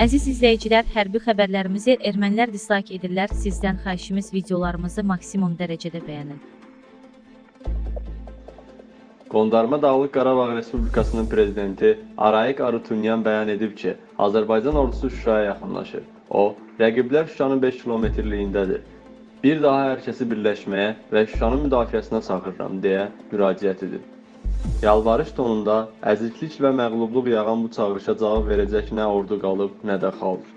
Əziz izləyicilər, hərbi xəbərlərimizi ermənilər dislike edirlər. Sizdən xahişimiz videolarımızı maksimum dərəcədə bəyənin. Qondarma Dağlıq Qarabağ Respublikasının prezidenti Arayik Arutunyan bəyan edib ki, Azərbaycan ordusu Şuşaya yaxınlaşır. O, rəqiblər Şuşanın 5 kilometrliyindədir. Bir daha hər kəsi birləşməyə və Şuşanın müdafiəsinə çağırıram deyə müraciət edib. Yalvarış tonunda əzizlik və məğlubluq yağan bu çağırışa cavab verəcək nə ordu qalıb, nə də xalq.